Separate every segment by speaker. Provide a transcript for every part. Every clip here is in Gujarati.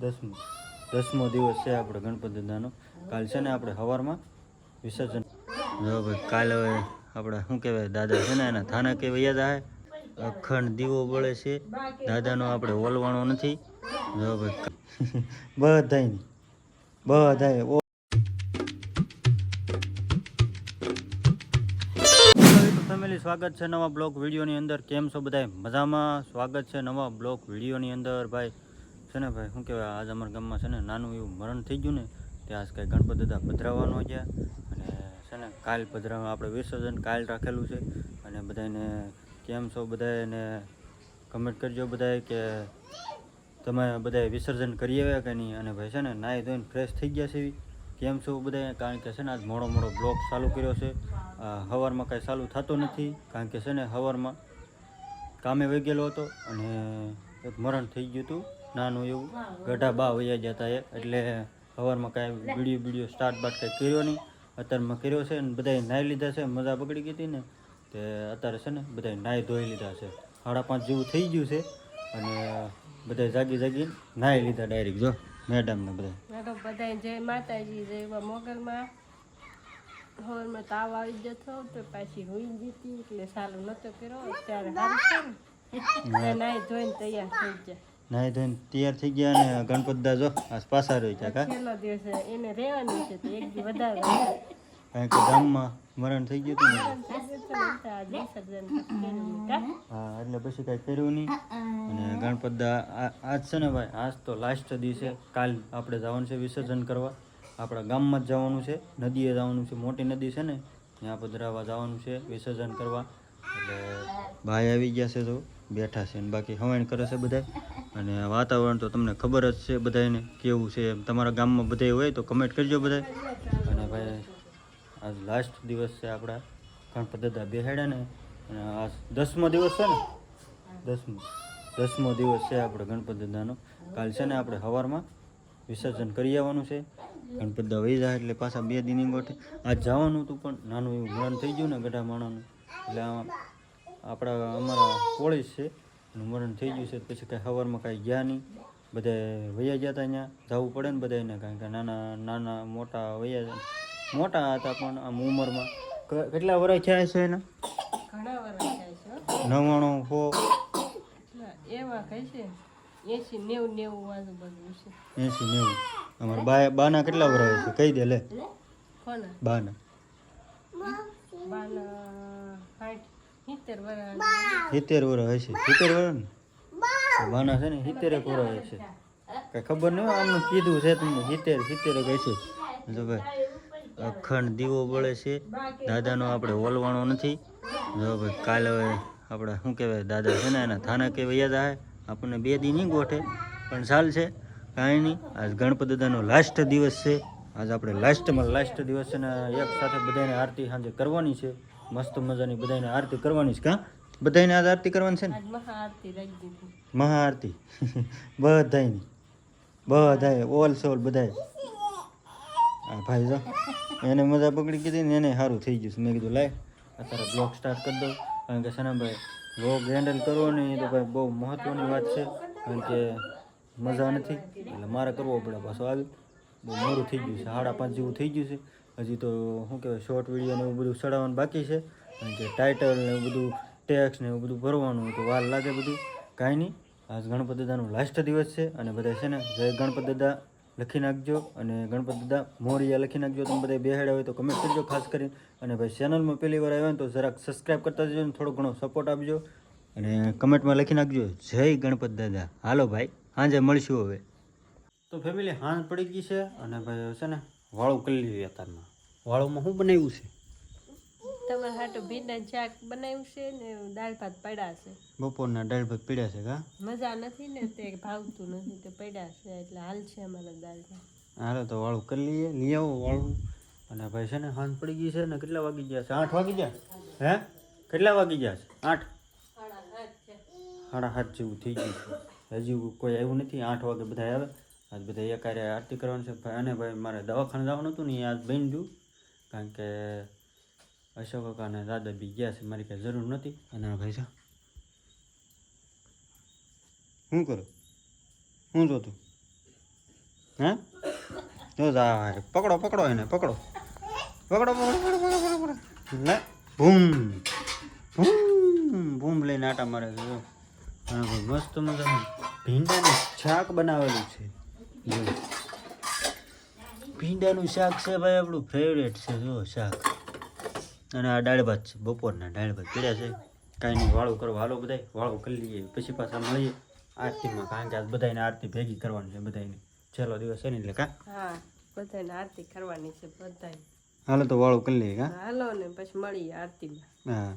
Speaker 1: દસમો દસમો દિવસ છે આપણે ગણપતિ દાદાનો કાલ છે ને આપણે સવારમાં વિસર્જન. જો ભાઈ, કાલે હવે આપણે શું કહેવાય, દાદા છે ને એના થાના કહેવાય, યાદ આવે? અખંડ દીવો બળે છે. દાદાનો આપણે ઓલવાણો નથી. જો ભાઈ બધાય. બધાય ફેમિલી, સ્વાગત છે નવા બ્લોગ વિડીયોની અંદર. કેમ છો બધાય? મજામાં? સ્વાગત છે નવા બ્લોગ વિડીયોની અંદર, ભાઈ. છે ને ભાઈ, શું કહેવાય, આજ અમારા ગામમાં છે ને નાનું એવું મરણ થઈ ગયું ને તે આજ કાંઈ ગણપત દાદા પધરાવવાનો છે અને છે ને કાલ પધરાવા, આપણે વિસર્જન કાલ રાખેલું છે અને બધાને કેમ છો બધાને કમેન્ટ કરજો બધાય કે તમે બધાએ વિસર્જન કરી આવ્યા કે નહીં? અને ભાઈ છે ને નાહી ધોઈને ફ્રેશ થઈ ગયા છે. કેમ છો બધાએ કારણ કે છે ને આજ મોડો મોડો બ્લોક ચાલુ કર્યો છે. હવારમાં કાંઈ ચાલુ થતો નથી, કારણ કે છે ને હવારમાં કામે વહી ગયેલો હતો અને એક મરણ થઈ ગયું હતું. નાનું એવું. ગઢા બા વૈયા જતા એટલે સવારમાં કાંઈ વીડિયો વીડિયો સ્ટાર્ટ બાટ કાંઈ કર્યો નહીં. અત્યારમાં કર્યો છે અને બધાએ નાહી લીધા છે. મજા પકડી ગઈ હતી ને. તે અત્યારે છે ને બધાએ નાહી ધોઈ લીધા છે. સાડા પાંચ જેવું થઈ ગયું છે. અને બધાએ જાગી જાગી નાહી લીધા ડાયરેક્ટ જો મેડમને બધા
Speaker 2: મેડમ બધાય જય માતાજી જય મોગલમાં. સવારમાં તાવ આવી જતો તો પાછી હોઈ જતી એટલે સારું નતો કર્યો. અત્યારે સારું નાઈ ધોઈને તૈયાર થઈ જાય
Speaker 1: નાહી ધોઈને તૈયાર થઈ ગયા અને ગણપત દા જો પાછા રહી ગયા કા?
Speaker 2: છેલ્લો દિવસ એને રહેવાની છે તો એક દી વધારે.
Speaker 1: કારણ કે ગામમાં મરણ થઈ ગયું હતું ને. હા એટલે પછી કાંઈ કર્યું નહીં. અને ગણપત દા આ- આજ છે ને ભાઈ આજ તો લાસ્ટ દિવસે કાલ આપણે જવાનું છે વિસર્જન કરવા. આપણા ગામમાં જ જવાનું છે નદીએ જવાનું છે મોટી નદી છે ને ત્યાં પધરાવા જવાનું છે વિસર્જન કરવા. એટલે ભાઈ આવી ગયા છે તો બેઠા છે ને બાકી હવાણ કરે છે બધા અને વાતાવરણ તો તમને ખબર જ છે બધાને કેવું છે તમારા ગામમાં બધા હોય તો કમેન્ટ કરજો બધા અને ભાઈ, આજ લાસ્ટ દિવસ છે આપણા ગણપત દાદા બેહાડ્યા ને. અને આ દસમો દિવસ છે ને. દસમો. દસમો દિવસ છે આપણે ગણપત દાદાનો. કાલ છે ને આપણે સવારમાં વિસર્જન કરી આવવાનું છે. ગણપત દાદા વહી જાય એટલે પાછા બે દિન ગોઠે આજ જવાનું હતું પણ નાનું એવું મરણ થઈ ગયું ને ગઢા માણાનું એટલે આ આપણા અમારા પોળીસ છે. એનું મરણ થઈ ગયું છે પછી કાંઈ સવારમાં કાંઈ ગયા નહીં. બધા વૈયા ગયા હતા અહીંયા. જવું પડે ને બધાને કારણ કે નાના નાના મોટા વૈયા મોટા હતા પણ આમ ઉંમરમાં. કેટલા વર્ષ થયા છે એના?
Speaker 2: છે હો. એવા કહે છે એસી નેવું નેવું આજુબાજુ છે.
Speaker 1: એંસી નેવું. અમારા બા બાના કેટલા વર્ષ છે? કહી દે લે. બાના.
Speaker 2: બાના સિત્તેર વર્ષ
Speaker 1: હશે સિત્તેર વર્ષ ને? તો છે ને સિત્તેર એક વર્ષ હશે કઈ ખબર નહીં આમનું કીધું છે તમને સિત્તેર સિત્તેર એક હશે. જો ભાઈ, અખંડ દીવો બળે છે. દાદાનો આપણે ઓલવાણો નથી. જો ભાઈ, કાલે હવે આપણે શું કહેવાય, દાદા છે ને એના થાના કહેવાય, યાદ આવે? આપણને બે દી નહીં ગોઠે, પણ ચાલ છે. કાંઈ નહીં. આજ ગણપત દાદાનો લાસ્ટ દિવસ છે. આજ આપણે લાસ્ટમાં લાસ્ટ દિવસ છે ને, એક સાથે બધાને આરતી સાંજે કરવાની છે. મસ્ત મજાની બધાને આરતી કરવાની છે કાં? બધાને આજ આરતી કરવાની છે ને?
Speaker 2: મહાઆરતી
Speaker 1: બધાની બધાએ ઓલ સોલ બધાય. હા ભાઈ જો એને મજા પકડી કીધી ને એને સારું થઈ ગયું છે. મેં કીધું લાય અત્યારે બ્લોગ સ્ટાર્ટ કરી દઉં. કારણ કે સનાભાઈ બ્લોગ હેન્ડલ કરવો ને એ તો ભાઈ બહુ મહત્ત્વની વાત છે. કારણ કે મજા નથી. એટલે મારે કરવો પડે પાછો આવી બહુ મોડું થઈ ગયું છે. સાડા પાંચ જેવું થઈ ગયું છે. હજી તો શું કહેવાય શોર્ટ વીડિયો ને એવું બધું ચડાવવાનું બાકી છે. કારણ કે ટાઇટલ ને એવું બધું ટેક્સ ને એવું બધું ભરવાનું તો વાર લાગે બધું. કાંઈ નહીં, આજ ગણપત દાદાનો લાસ્ટ દિવસ છે અને બધા છે ને જય ગણપત દાદા લખી નાખજો અને ગણપત દાદા મોરિયા લખી નાખજો. તમે બધા બેહાડ્યા હોય તો કમેન્ટ કરજો ખાસ કરીને. અને ભાઈ ચેનલમાં પહેલી વાર આવ્યા ને તો જરાક સબસ્ક્રાઈબ કરતા જજો ને થોડો ઘણો સપોર્ટ આપજો. અને કમેન્ટમાં લખી નાખજો, જય ગણપત દાદા. હાલો ભાઈ, હાંજે મળશું હવે. તો ફેમિલી હાંજ પડી ગઈ છે અને ભાઈ છે ને વાળું કરી લીધું અત્યારમાં. વાળુંમાં શું બનાવ્યું છે?
Speaker 2: તમે હાટો ભીંડા શાક બનાવ્યું છે ને દાળ ભાત પડ્યા છે.
Speaker 1: બપોરના દાળ ભાત પડ્યા છે કા?
Speaker 2: મજા નથી ને તે ભાવતું નથી તે પડ્યા છે એટલે હાલ છે અમારા દાળ ભાત.
Speaker 1: હાલો તો વાળું કરી લઈએ લઈ આવો વાળું. અને ભાઈ છે ને હાંજ પડી ગઈ છે ને કેટલા વાગી ગયા છે? આઠ વાગી ગયા? હે? કેટલા વાગી ગયા છે? આઠ? સાડા સાત જેવું થઈ ગયું છે. હજી કોઈ આવ્યું નથી આઠ વાગે બધા આવે. આજ બધા એકારે આરતી કરવાની છે. ભાઈ, અને ભાઈ, મારે દવાખાને જવાનું હતું ને આજ બની ગયું કારણ કે અશોક કાકા અને દાદા બી ગયા છે. મારી કાંઈ જરૂર નથી. અને ભાઈ છે. શું કરો? શું જોતું? હે? જો પકડો પકડો એને, પકડો. પકડો પકડો પકડો પકડો પકડો લે, ભૂમ. ભૂમ. ભૂમ લઈને આટા મારે મસ્ત મજા ભીંડાનું શાક બનાવેલું છે. ભીંડાનું શાક છે ભાઈ આપણું ફેવરેટ છે જો શાક. અને આ દાળ ભાત છે બપોરના દાળ ભાત પીડ્યા છે. કાંઈ નહીં વાળું કરો હાલો બધાય વાળું કરી લઈએ પછી પાછા મળીએ. આરતીમાં કારણ કે આજ બધાને આરતી ભેગી કરવાની છે બધાને છેલ્લો દિવસ છે ને એટલે કા?
Speaker 2: હા બધાને આરતી કરવાની છે બધાય.
Speaker 1: હાલો તો વાળું કરી લઈએ કા?
Speaker 2: હાલો ને પછી મળીએ આરતીમાં.
Speaker 1: હા.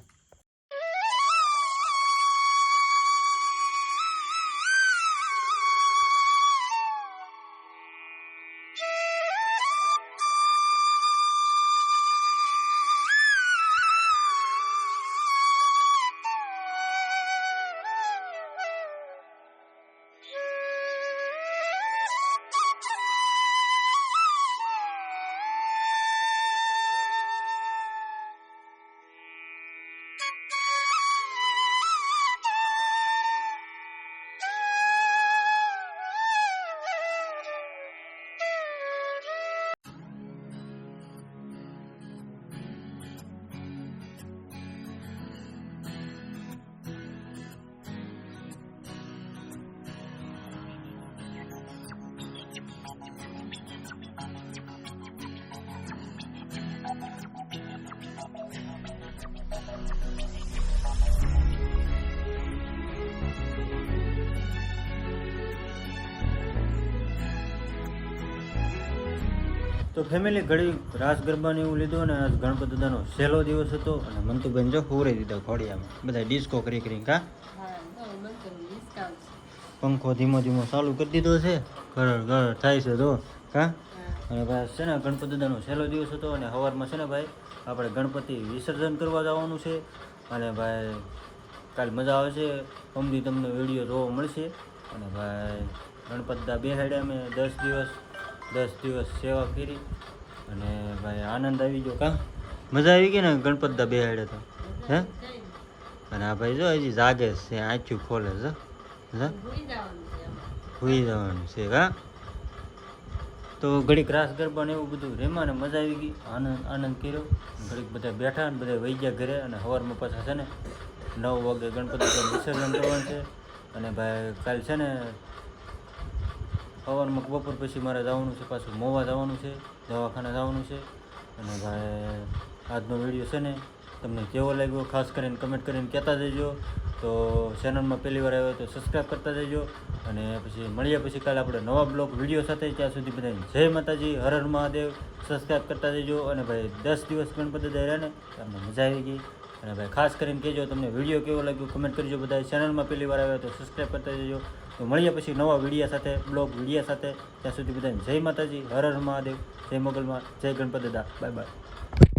Speaker 1: તો ફેમિલી ઘડી રાસ ગરબાને એવું લીધું અને આજ ગણપત દાદાનો સહેલો દિવસ હતો અને મંતુબેન જો હુવરાઈ દીધા ખોડિયામાં બધા ડિસ્કો કરી કરી કા? પંખો ધીમો ધીમો ચાલુ કરી દીધો છે. ઘર ઘર થાય છે તો કા? અને ભાઈ છે ને ગણપત દાદાનો સહેલો દિવસ હતો અને સવારમાં છે ને ભાઈ આપણે ગણપતિ વિસર્જન કરવા જવાનું છે. અને ભાઈ કાલ મજા આવશે. અમદી તમને વીડિયો જોવા મળશે. અને ભાઈ ગણપત દા બેહાડ્યા અમે દસ દિવસ. દસ દિવસ સેવા કરી અને ભાઈ આનંદ આવી ગયો કા? મજા આવી ગઈ ને ગણપત દા બેહાડે તો? હે? અને આ ભાઈ જો હજી જાગે છે આંચું ખોલે છે. હોઈ જવાનું છે કા? તો ઘડીક રાસ ગરબા ને એવું બધું રેમાં ને મજા આવી ગઈ. આનંદ આનંદ કર્યો. ઘડીક બધા બેઠા ને બધા વહી ગયા ઘરે અને સવારમાં પાછા છે ને નવ વાગે ગણપતિ વિસર્જન કરવાનું છે. અને ભાઈ કાલ છે ને સવારમાં બપોર પછી મારે જવાનું છે, પાછું મોવા જવાનું છે, દવાખાને જવાનું છે. અને ભાઈ, આજનો વીડિયો છે ને, તમને કેવો લાગ્યો, ખાસ કરીને કમેન્ટ કરીને કહેતા જજો. તો ચેનલમાં પહેલી વાર આવ્યો તો સબસ્ક્રાઈબ કરતા જજો. અને પછી મળ્યા પછી કાલે આપણે નવા બ્લોગ વીડિયો સાથે. ત્યાં સુધી બધાને જય માતાજી, હર હર મહાદેવ. સબસ્ક્રાઈબ કરતા જજો. અને ભાઈ, દસ દિવસ ગણપતિ રહ્યા ને, તમને મજા આવી ગઈ. અને ભાઈ, ખાસ કરીને કહેજો, તમને વીડિયો કેવો લાગ્યો કમેન્ટ કરજો બધા ચેનલમાં પહેલી વાર આવ્યો તો સબસ્ક્રાઈબ કરતા જજો. તો મળીએ પછી નવા વિડીયા સાથે, બ્લોગ વિડીયા સાથે. ત્યાં સુધી બધાને જય માતાજી, હર હર મહાદેવ, જય મોગલમાં જય ગણપતિ દાદા. Bye bye.